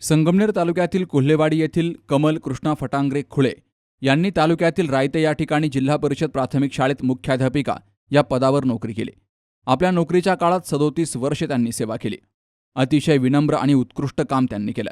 संगमनेर तालुक्यातील कोल्हेवाडी येथील कमल कृष्णा फटांगरे खुळे यांनी तालुक्यातील रायते या ठिकाणी जिल्हा परिषद प्राथमिक शाळेत मुख्याध्यापिका या पदावर नोकरी केली. आपल्या नोकरीच्या काळात सदोतीस वर्षे त्यांनी सेवा केली. अतिशय विनम्र आणि उत्कृष्ट काम त्यांनी केलं.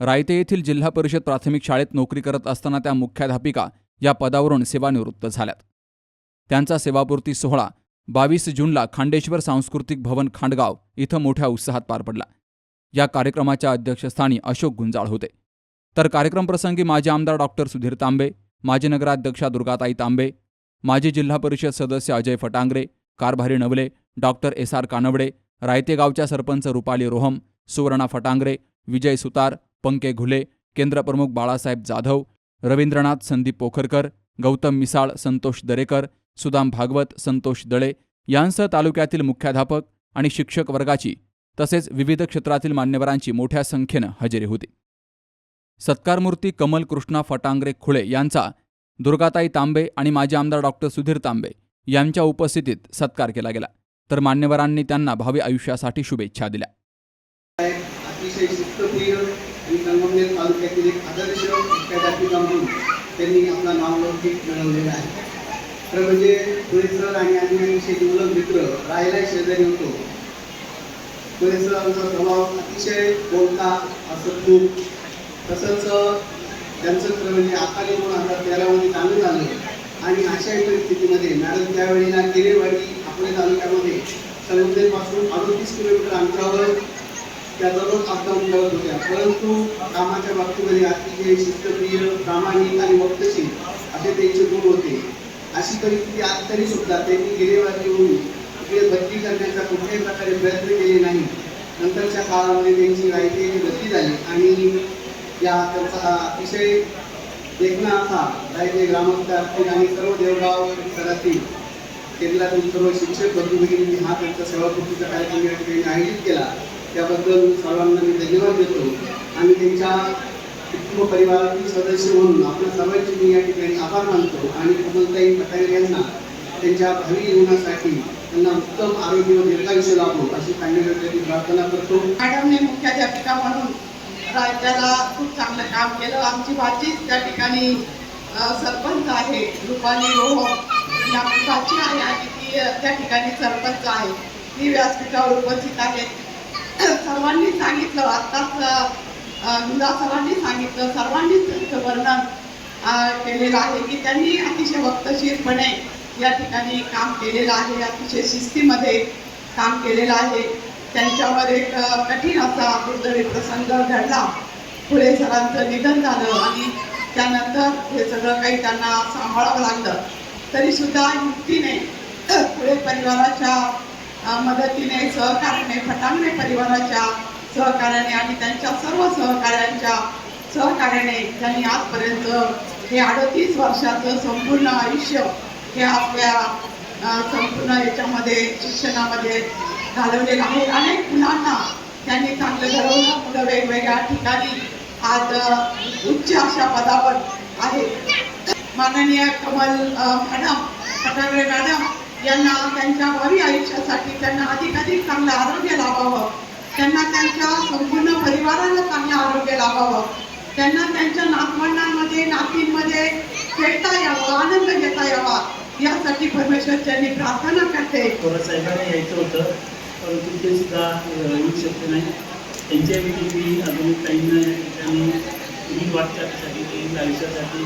रायते येथील जिल्हा परिषद प्राथमिक शाळेत नोकरी करत असताना त्या मुख्याध्यापिका या पदावरून सेवानिवृत्त झाल्यात. त्यांचा सेवापूर्ती सोहळा बावीस जूनला खांडेश्वर सांस्कृतिक भवन खांडगाव इथं मोठ्या उत्साहात पार पडला. या कार्यक्रमाच्या अध्यक्षस्थानी अशोक गुंजाळ होते. तर कार्यक्रमप्रसंगी माजी आमदार डॉक्टर सुधीर तांबे माजी नगराध्यक्षा दुर्गाताई तांबे माजी जिल्हा परिषद सदस्य Ajay Fatangare Karbhari Navale doctor S R Kanwade Raite गावच्या सरपंच रुपाली रोहम सुवर्णा फटांगरे विजय सुतार पंके घुले केंद्रप्रमुख बाळासाहेब जाधव रवींद्रनाथ संदीप पोखरकर गौतम मिसाळ संतोष दरेकर सुदाम भागवत संतोष दळे यांसह तालुक्यातील मुख्याध्यापक आणि शिक्षक वर्गाची तसेच विविध क्षेत्रातील मान्यवरांची मोठ्या संख्येनं हजेरी होती. सत्कारमूर्ती कमल कृष्णा फटांगरे खुळे यांचा दुर्गाताई तांबे आणि माजी आमदार डॉक्टर सुधीर तांबे यांच्या उपस्थितीत सत्कार केला गेला. तर मान्यवरांनी त्यांना भावी आयुष्यासाठी शुभेच्छा दिल्या. त्यांनी आपला नावलौकिक मिळवलेला आहे. तर म्हणजे सर आणि आम्ही मित्र राहायला शेजारी होतो. परिसरांचा प्रभाव अतिशय मोठा असं खूप. तसंच त्यांचं खरं म्हणजे अकाली दोन हजार तेरामध्ये चालू झालं. आणि अशाही परिस्थितीमध्ये मॅडम त्यावेळेला केरेवाडी आपल्या तालुक्यामध्ये समुद्रेपासून अडतीस किलोमीटर अंतरावर त्या दररोज अपडाऊन करत होत्या. परंतु कामाच्या बाबतीमध्ये अतिशय शिस्तप्रिय प्रामाणिक आणि वक्तशील असे त्यांचे गुण होते. अशी परिस्थिती आज तरी सुद्धा त्यांनी गिरेवाडी होऊन हे बदली करण्याचा कुठल्याही प्रकारे प्रयत्न केले नाही. नंतरच्या काळामध्ये त्यांची रायतेची बदली झाली आणि या त्यांचा अतिशय देखणा असा रायते ग्रामस्थ असतील आणि सर्व देवगाव परिसरातील केंद्रातील सर्व शिक्षक बंधू भगिनी हा त्यांचा सेवापूर्तीचा कार्यक्रम या ठिकाणी आयोजित केला. त्याबद्दल सर्वांना मी धन्यवाद देतो. आणि त्यांच्या कुटुंब परिवारातील सदस्य म्हणून आपल्या सर्वांचे मी या ठिकाणी आभार मानतो. आणि कमलताई पटेल यांना त्यांच्या भावी जीवनासाठी त्यांना उत्तम आरोग्य व दीर्घायुष्य लाभो अशी सांगण्यासाठी प्रार्थना करतो. मॅडमने मुख्याध्यापिका म्हणून राज्याला खूप चांगलं काम केलं. आमची भाचीच त्या ठिकाणी सरपंच आहे रुपाली रोह. या भाची आहे आणि ती त्या ठिकाणी सरपंच आहे. ती व्यासपीठावर उपस्थित आहे. सर्वांनी सांगितलं आत्ताच अ, सरांनी सांगितलं. सर्वांनीच त्यांचं वर्णन केलेलं आहे की त्यांनी अतिशय वक्तशीरपणे या ठिकाणी काम केलेलं आहे अतिशय शिस्तीमध्ये काम केलेलं आहे. त्यांच्यावर एक कठीण असा दुर्दैवी प्रसंग घडला. पुढे सरांचं निधन झालं आणि त्यानंतर हे सगळं काही त्यांना सांभाळावं लागलं. तरी सुद्धा युक्तीने पुढे परिवाराच्या मदतीने सहकार्याने फटांगणे परिवाराच्या सहकार्याने आणि त्यांच्या सर्व सहकार्यांच्या सहकार्याने त्यांनी आजपर्यंत हे अडतीस वर्षाचं संपूर्ण आयुष्य हे आपल्या संपूर्ण याच्यामध्ये शिक्षणामध्ये घालवलेलं आहे. अनेक मुलांना त्यांनी चांगलं घडवलं. मुलं वेगवेगळ्या ठिकाणी आज उच्च अशा पदावर आहेत. माननीय कमल मॅडम पटागळे मॅडम यांना त्यांच्या भावी आयुष्यासाठी त्यांना अधिकाधिक चांगलं आरोग्य लाभावं त्यांना त्यांच्या संपूर्ण परिवाराला चांगलं आरोग्य लाभावं त्यांना त्यांच्या नातवंडांमध्ये नातींमध्ये खेळता यावं आनंद घेता यावा. यासाठी परमेश्वरच्यांनी प्रार्थना करते. साहेबांना यायचं होतं परंतु ते सुद्धा येऊ शकले नाही. त्यांच्या मी अजून काहींना या ठिकाणी दीर्घ आयुष्यासाठी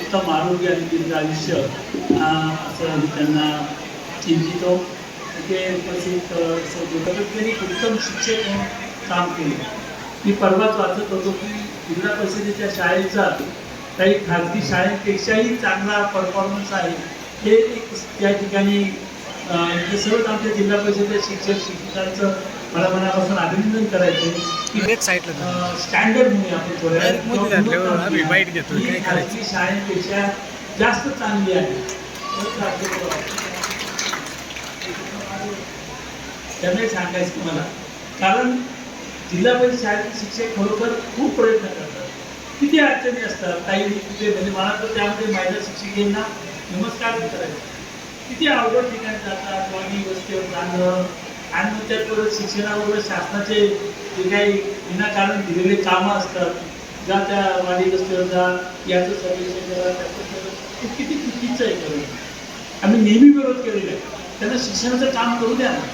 उत्तम आरोग्य आणि दीर्घ आयुष्य असं आम्ही त्यांना चिंतितो ते उपस्थित अ, उत्तम शिक्षक म्हणून काम केले. मी परवाच वाचत होतो की जिल्हा परिषदेच्या शाळेचा काही खाजगी शाळेपेक्षाही चांगला परफॉर्मन्स आहे. हे एक त्या ठिकाणी सर्वच आमच्या जिल्हा परिषदेच्या शिक्षक शिक्षकांचं मला मनापासून अभिनंदन करायचे. स्टँडर्ड म्हणून आपण थोड्या शाळेपेक्षा जास्त चांगली आहे. त्यामुळे सांगायचं तुम्हाला कारण जिल्हा परिषद शाळेतील शिक्षक खरोखर खूप प्रयत्न करतात. किती अडचणी असतात काही म्हणजे मला तर त्यामध्ये महिला शिक्षिकेंना नमस्कार करायचं किती अवघड ठिकाणी जातात वाणी वस्तीवर जाणं आणि मग त्याचबरोबर शिक्षणाबरोबर शासनाचे जे काही विनाकारण दिलेले कामं असतात जा त्या वाणी वस्तीवर जा याचं सर्वेक्षण करा त्याचं करा. हे किती चुकीचं आहे करून. आम्ही नेहमी विरोध केलेला आहे. त्यांना शिक्षणाचं काम करू द्या ना.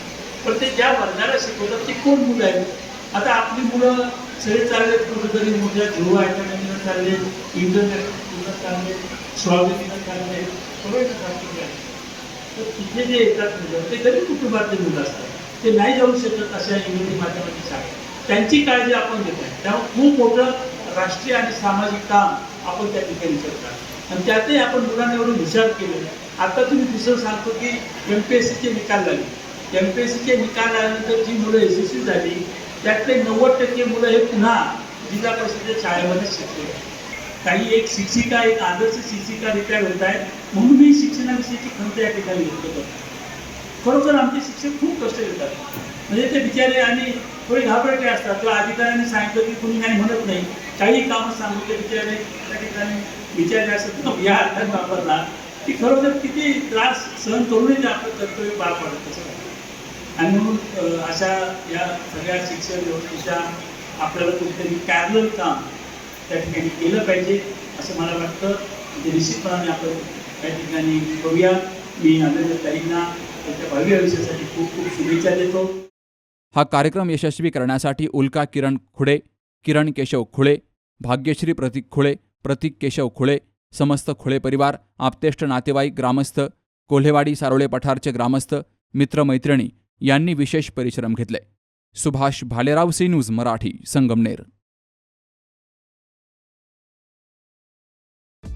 पण ते ज्या वर्गाला शिकवतात ते कोण मुलं आहेत? आता आपली मुलं सगळे चालले कुठेतरी मोठ्या ध्रुव अकॅडमीला चालले इंटरनेट चालले स्वाभिमानीला चालले बरोबर ना तर तिथे जे येतात मुलं ते गरीब कुटुंबातले मुलं असतात. ते नाही जाऊ शकत अशा इंग्रजी माध्यमाची शाळा त्यांची काळजी आपण घेत आहे त्यामुळे खूप मोठं राष्ट्रीय आणि सामाजिक काम आपण त्या ठिकाणी करतात आणि त्यातही आपण मुलांना एवढं विचार केले. आता तुम्ही दुसरं सांगतो की एम पी एस सीचे निकाल लागले. एम पी एस सीचे निकाल आल्यानंतर जी मुलं यशस्वी झाली त्यातले नव्वद टक्के मुलं हे पुन्हा जिल्हा परिषदेच्या शाळेमध्ये शिकले. काही एक शिक्षिका एक आदर्श शिक्षिका रिटायर होत आहे म्हणून मी शिक्षणाविषयीची खंत या ठिकाणी व्यक्त करतो. खरोखर आमचे शिक्षक खूप कष्ट घेतात. म्हणजे ते बिचारे आणि थोडे घाबरटे असतात. किंवा अधिकाऱ्यांनी सांगितलं की कुणी काही म्हणत नाही. काही कामं सांगितले बिचारे त्या ठिकाणी बिचारे असं या अर्थात वापरला की खरोखर किती त्रास सहन करूनही ते आपलं कर्तव्य पार पडत तसं आणि म्हणून अशा या सगळ्या शिक्षण व्यवस्थेच्या आपल्याला कुठेतरी पॅरल काम त्या ठिकाणी केलं पाहिजे असं मला वाटतं. ते निश्चितपणाने आपण त्या ठिकाणी करूया मी आनंद ताईंना त्यांच्या भावी आयुष्यासाठी खूप खूप शुभेच्छा देतो. हा कार्यक्रम यशस्वी करण्यासाठी उल्का किरण खुडे किरण केशव खुळे भाग्यश्री प्रतीक खुळे प्रतीक केशव खुळे समस्त खुळे परिवार आपतेष्ट नातेवाईक ग्रामस्थ कोल्हेवाडी सारोळे पठारचे ग्रामस्थ मित्रमैत्रिणी यांनी विशेष परिश्रम घेतले. Subhash Bhalerao C news Marathi Sangamner.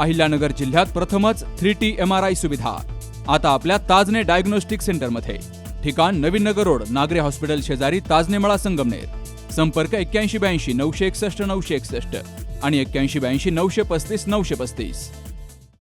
Ahilyanagar जिल्ह्यात प्रथमच three T M R I सुविधा. आता आपल्या ताजने डायग्नोस्टिक सेंटरमध्ये. ठिकाण नवीन नगर रोड नागरे हॉस्पिटल शेजारी ताजनेमळा संगमनेर. संपर्क एक्क्याऐंशी ब्याऐंशी नऊशे एकसष्ट नऊशे एकसष्ट आणि एक्क्याऐंशी ब्याऐंशी नऊशे पस्तीस नऊशे पस्तीस.